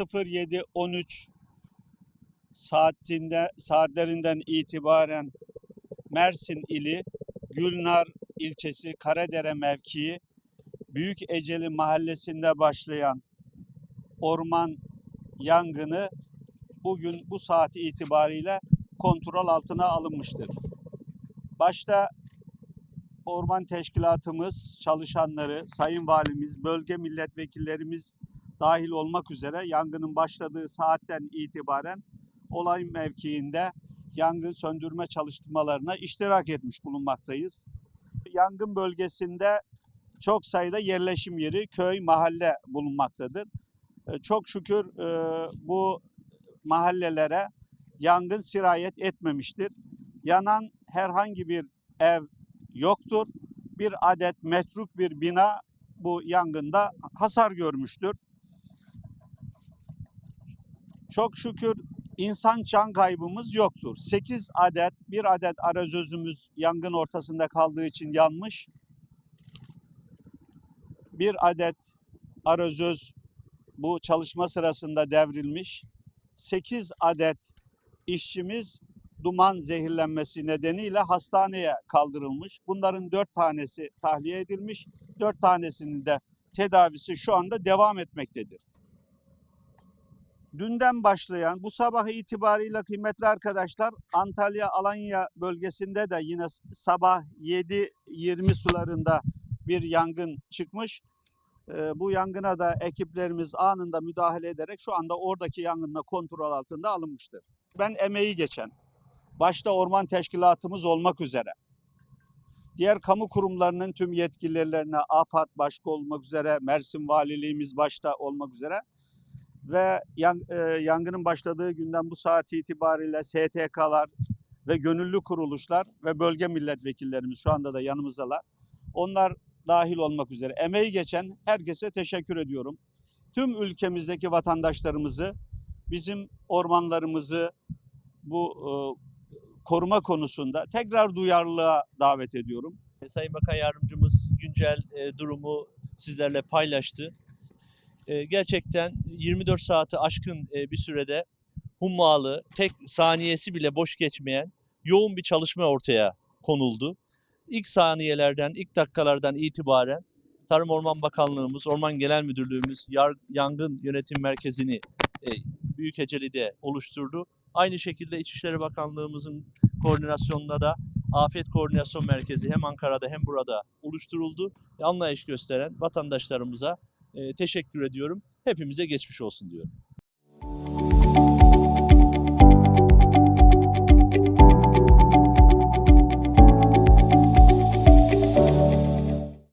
07.13 saatinde saatlerinden itibaren Mersin ili Gülnar ilçesi Karadere mevkii Büyük Eceli mahallesinde başlayan orman yangını bugün bu saati itibariyle kontrol altına alınmıştır. Başta orman teşkilatımız, çalışanları, sayın valimiz, bölge milletvekillerimiz dahil olmak üzere yangının başladığı saatten itibaren olay mevkiinde yangın söndürme çalışmalarına iştirak etmiş bulunmaktayız. Yangın bölgesinde çok sayıda yerleşim yeri, köy, mahalle bulunmaktadır. E, Çok şükür e, bu mahallelere yangın sirayet etmemiştir. Yanan herhangi bir ev yoktur. Bir adet metruk bir bina bu yangında hasar görmüştür. Çok şükür insan can kaybımız yoktur. 8 adet, bir adet arazözümüz yangın ortasında kaldığı için yanmış. Bir adet arazöz bu çalışma sırasında devrilmiş. 8 adet işçimiz duman zehirlenmesi nedeniyle hastaneye kaldırılmış. Bunların 4 tanesi tahliye edilmiş. 4 tanesinin de tedavisi şu anda devam etmektedir. Dünden başlayan bu sabah itibariyle kıymetli arkadaşlar Antalya Alanya bölgesinde de yine sabah 7.20 sularında bir yangın çıkmış. Bu yangına da ekiplerimiz anında müdahale ederek şu anda oradaki yangınla kontrol altında alınmıştır. Ben emeği geçen, başta orman teşkilatımız olmak üzere, diğer kamu kurumlarının tüm yetkililerine, AFAD başta olmak üzere, Mersin Valiliğimiz başta olmak üzere ve yan- e, yangının başladığı günden bu saat itibariyle STK'lar ve gönüllü kuruluşlar ve bölge milletvekillerimiz şu anda da yanımızdalar. Onlar dahil olmak üzere emeği geçen herkese teşekkür ediyorum. Tüm ülkemizdeki vatandaşlarımızı bizim ormanlarımızı bu e, koruma konusunda tekrar duyarlılığa davet ediyorum. Sayın Bakan Yardımcımız güncel e, durumu sizlerle paylaştı. E, gerçekten 24 saati aşkın e, bir sürede hummalı, tek saniyesi bile boş geçmeyen yoğun bir çalışma ortaya konuldu. İlk saniyelerden, ilk dakikalardan itibaren Tarım Orman Bakanlığımız, Orman Genel Müdürlüğümüz yar- Yangın Yönetim Merkezi'ni e, Büyükeceli'de oluşturdu. Aynı şekilde İçişleri Bakanlığımızın koordinasyonunda da Afet Koordinasyon Merkezi hem Ankara'da hem burada oluşturuldu. Anlayış gösteren vatandaşlarımıza teşekkür ediyorum. Hepimize geçmiş olsun diyorum.